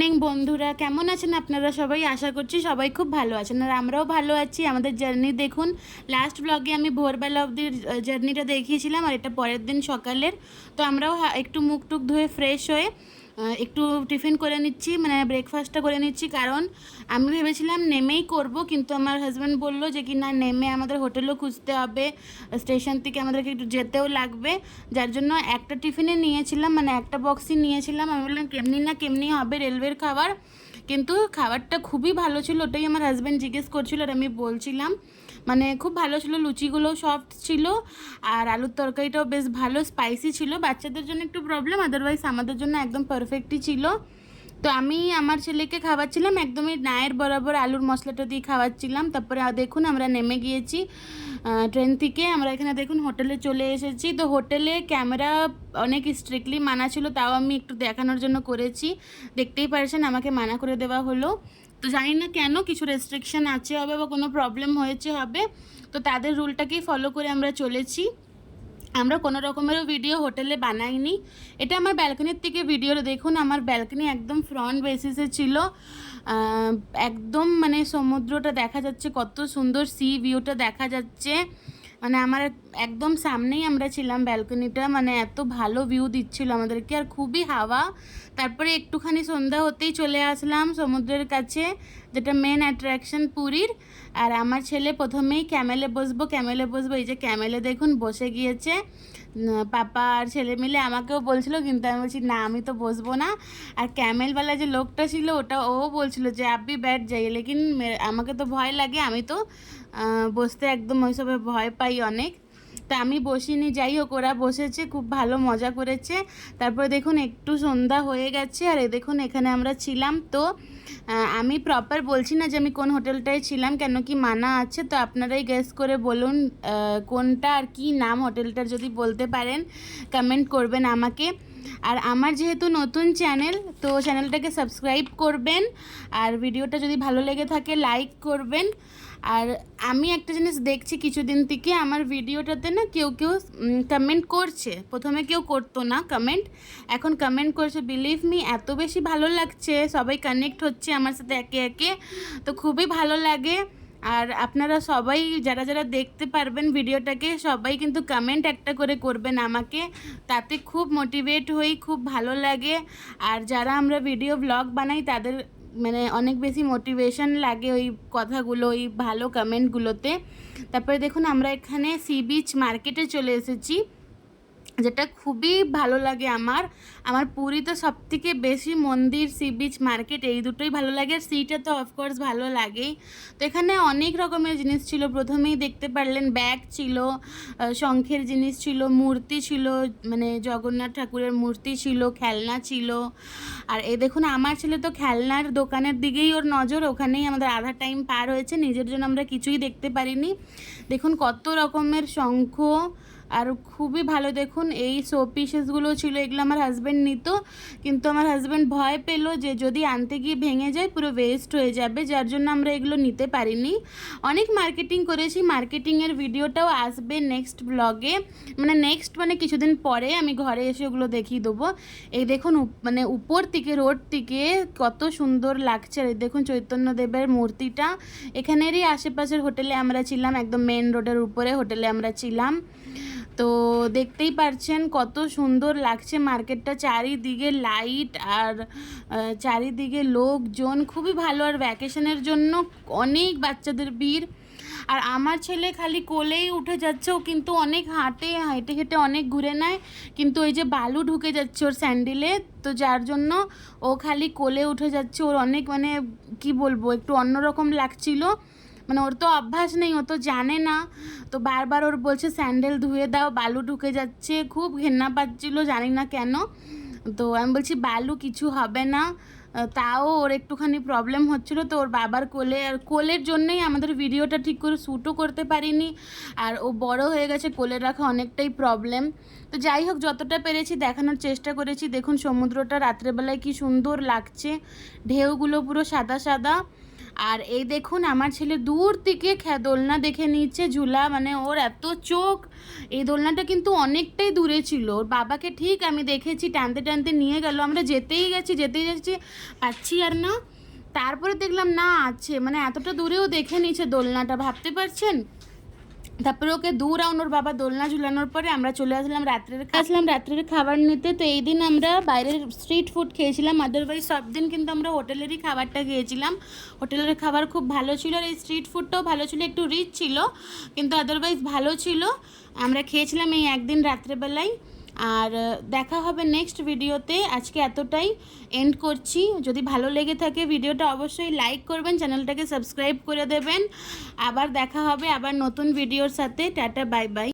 Morning বন্ধুরা, কেমন আছেন আপনারা সবাই? আশা করছি সবাই খুব ভালো আছেন আর আমরাও ভালো আছি। আমাদের জার্নি দেখুন লাস্ট ব্লগে আমি ভোরবেলা অবধি জার্নিটা দেখিয়েছিলাম আর এটা পরের দিন সকালের। তো আমরাও একটু মুখ টুক ধুয়ে ফ্রেশ হয়ে একটু টিফিন করে নিচ্ছি মানে ব্রেকফাস্টটা করে নিচ্ছি, কারণ আমি ভেবেছিলাম নেমেই করব, কিন্তু আমার হাজব্যান্ড বলল যে কি না, নেমে আমাদের হোটেলও খুঁজতে হবে স্টেশন থেকে আমাদেরকে একটু যেতেও লাগবে, যার জন্য একটা টিফিনে নিয়েছিলাম মানে একটা বক্সই নিয়েছিলাম। আমি বললাম, কেমনি না কেমনি হবে রেলওয়ের খাবার? কিন্তু খাবারটা খুবই ভালো ছিল, ওটাই আমার হাজব্যান্ড জিজ্ঞেস করছিল আর আমি বলছিলাম। মানে খুব ভালো ছিল লুচিগুলোও সফট ছিল আর আলুর তরকারিটাও বেশ ভালো স্পাইসি ছিল। বাচ্চাদের জন্য একটু প্রবলেম আদারওয়াইজ আমাদের জন্য একদম পারফেক্টই ছিল। তো আমি আমার ছেলেকে খাওয়াচ্ছিলাম, একদমই নায়ের বরাবর আলুর মশলাটা দিয়ে খাওয়াচ্ছিলাম। তারপরে দেখুন আমরা নেমে গিয়েছি ট্রেন থেকে। আমরা এখানে দেখুন হোটেলে চলে এসেছি। তো হোটেলে ক্যামেরা অনেক স্ট্রিক্টলি মানা ছিল, তাও আমি একটু দেখানোর জন্য করেছি। দেখতেই পারছেন, আমাকে মানা করে দেওয়া হলো। তো জানি না কেন কিছু রেস্ট্রিকশন আছে হবে বা কোনো প্রবলেম হয়েছে হবে। তো তাদের রুলটাকেই ফলো করে আমরা চলেছি। আমরা কোনো রকমেরও ভিডিও হোটেলে বানাইনি। এটা আমার ব্যালকনির থেকে ভিডিও দেখুন, আমার ব্যালকনি একদম ফ্রন্ট বেসিসে ছিল। একদম মানে সমুদ্রটা দেখা যাচ্ছে, কত সুন্দর সি ভিউটা দেখা যাচ্ছে। মানে আমার একদম সামনেই আমরা ছিলাম ব্যালকনিটা মানে এত ভালো ভিউ দিচ্ছিল আমাদেরকে, আর খুবই হাওয়া। তারপরে একটুখানি সন্ধ্যা হতেই চলে আসলাম সমুদ্রের কাছে। যেটা মেন অ্যাট্রাকশন পুরীর। আর আমার ছেলে প্রথমেই ক্যামেলে বসবো ক্যামেলে বসবো। এই যে ক্যামেলে দেখুন, বসে গিয়েছে। পাপা আর ছেলে মিলে আমাকেও বলছিল, কিন্তু আমি বলছি, না, আমি তো বসবো না। আর ক্যামেলওয়ালা যে লোকটা ছিল, ওটা, ও বলছিল যে আপনি ব্যাট যাই। লেকিন আমাকে তো ভয় লাগে, আমি তো বসতে একদম ওইসবে ভয় পাই অনেক। তা আমি বসিনি, যাই হোক, ওরা বসেছে, খুব ভালো মজা করেছে। তারপর দেখুন, একটু সন্ধ্যা হয়ে গেছে, আর এ দেখুন, এখানে আমরা ছিলাম। তো আমি প্রপার বলছি না যে আমি কোন হোটেলটায় ছিলাম, কেন কি মানা আছে। তো আপনারাই গেস করে বলুন কোনটা আর কি নাম হোটেলটার যদি বলতে পারেন কমেন্ট করবেন আমাকে। আর আমার যেহেতু নতুন চ্যানেল, তো চ্যানেলটাকে সাবস্ক্রাইব করবেন। আর ভিডিওটা যদি ভালো লেগে থাকে, লাইক করবেন। আর আমি একটা জিনিস দেখছি কিছুদিন থেকে, আমার ভিডিওটাতে না কেউ কেউ কমেন্ট করছে। প্রথমে কেউ করতো না কমেন্ট এখন কমেন্ট করছে বিলিভ মি এত বেশি ভালো লাগছে। সবাই কানেক্ট হচ্ছে আমার সাথে একে একে। তো খুবই ভালো লাগে। আর আপনারা সবাই যারা যারা দেখতে পারবেন ভিডিওটাকে, সবাই কিন্তু কমেন্ট একটা করে করবেন আমাকে। তাতে খুব মোটিভেট হই, খুব ভালো লাগে। আর যারা আমরা ভিডিও ব্লগ বানাই, তাদের মানে অনেক বেশি মোটিভেশন লাগে ওই কথাগুলো, ওই ভালো কমেন্টগুলোতে তারপরে দেখুন, আমরা এখানে সি বিচ মার্কেটে চলে এসেছি। যেটা খুবই ভালো লাগে আমার। আমার পুরীতে সব থেকে বেশি মন্দির, সি বিচ, মার্কেট এই দুটোই ভালো লাগে। আর সিটা তো অফকোর্স ভালো লাগেই। তো এখানে অনেক রকমের জিনিস ছিল। প্রথমেই দেখতে পারলেন ব্যাগ ছিল শঙ্খের জিনিস ছিল, মূর্তি ছিল মানে জগন্নাথ ঠাকুরের মূর্তি ছিল, খেলনা ছিল। আর এ দেখুন, আমার ছেলে তো খেলনার দোকানের দিকেই ওর নজর। ওখানেই আমাদের আধা টাইম পার হয়েছে। নিজের জন্য আমরা কিছুই দেখতে পারিনি। দেখুন কত রকমের শঙ্খ আর খুবই ভালো, দেখুন, এই শো পিসেসগুলো ছিল, এগুলো আমার হাজব্যান্ড নিত, কিন্তু আমার হাজব্যান্ড ভয় পেল যে যদি আনতে গিয়ে ভেঙে যায়, পুরো ওয়েস্ট হয়ে যাবে, যার জন্য আমরা এগুলো নিতে পারিনি। অনেক মার্কেটিং করেছি মার্কেটিংয়ের ভিডিওটাও আসবে নেক্সট ব্লগে মানে নেক্সট মানে কিছুদিন পরে আমি ঘরে এসে ওগুলো দেখিয়ে দেবো। এই দেখুন মানে উপর থেকে, রোড থেকে কত সুন্দর লাগছে দেখুন, চৈতন্যদেবের মূর্তিটা। এখানেরই আশেপাশের হোটেলে আমরা ছিলাম, একদম মেন রোডের উপরে হোটেলে আমরা ছিলাম। তো দেখতেই পারছেন কত সুন্দর লাগছে মার্কেটটা। চারিদিকে লাইট আর চারিদিকে লোকজন। খুবই ভালো আর ভ্যাকেশনের জন্য অনেক বাচ্চাদের ভিড়। আর আমার ছেলে খালি কোলেই উঠে যাচ্ছে, ও কিন্তু অনেক হাঁটে, হেঁটে হেঁটে অনেক ঘুরে নেয়। কিন্তু ওই যে বালু ঢুকে যাচ্ছে ওর স্যান্ডেলে তো যার জন্য ও খালি কোলে উঠে যাচ্ছে। ওর অনেক মানে কি বলব, একটু অন্যরকম লাগছিল। মানে ওর তো অভ্যাস নেই, ও তো জানে না। তো বারবার ওর বলছে, স্যান্ডেল ধুয়ে দাও, বালু ঢুকে যাচ্ছে। খুব ঘেন্না পাচ্ছিল জানি না কেন। তো আমি বলছি, বালু কিছু হবে না। তাও ওর একটুখানি প্রবলেম হচ্ছিল। তো ওর বাবার কোলে, আর কোলের জন্যই আমাদের ভিডিওটা ঠিক করে শ্যুটও করতে পারিনি। আর ও বড় হয়ে গেছে, কোলে রাখা অনেকটাই প্রবলেম তো যাই হোক, যতটা পেরেছি দেখানোর চেষ্টা করেছি। দেখুন, সমুদ্রটা রাত্রেবেলায় কি সুন্দর লাগছে। ঢেউগুলো পুরো সাদা সাদা। আর এই দেখুন, আমার ছেলে দূর থেকে দোলনা দেখে নিচ্ছে ঝুলা মানে ওর এত চোখ। এই দোলনাটা কিন্তু অনেকটাই দূরে ছিল। ওর বাবাকে ঠিক আমি দেখেছি, টানতে টানতে নিয়ে গেল। আমরা যেতেই গেছি, যেতেই যাচ্ছি পাচ্ছি আর না। তারপরে দেখলাম, না, আছে। মানে এতটা দূরেও দেখে নিচ্ছে দোলনাটা। ভাবতে পারছেন? তারপরে ওকে দূর ওর বাবা দোলনা ঝুলানোর পরে আমরা চলে আসলাম রাত্রের আসলাম রাত্রের খাবার নিতে। তো এই দিন আমরা বাইরের স্ট্রিট ফুড খেয়েছিলাম। আদারওয়াইজ সব দিন কিন্তু আমরা হোটেলেরই খাবারটা খেয়েছিলাম। হোটেলের খাবার খুব ভালো ছিল আর এই স্ট্রিট ফুডটাও ভালো ছিল, একটু রিচ ছিল, কিন্তু আদারওয়াইজ ভালো ছিল। আমরা খেয়েছিলাম এই একদিন রাত্রেবেলায়। আর দেখা হবে নেক্সট ভিডিওতে আজকে এতটাই। এন্ড করছি। যদি ভালো লেগে থাকে ভিডিওটা অবশ্যই লাইক করবেন চ্যানেলটাকে সাবস্ক্রাইব করে দেবেন। আবার দেখা হবে আবার নতুন ভিডিওর সাথে। Tata bye bye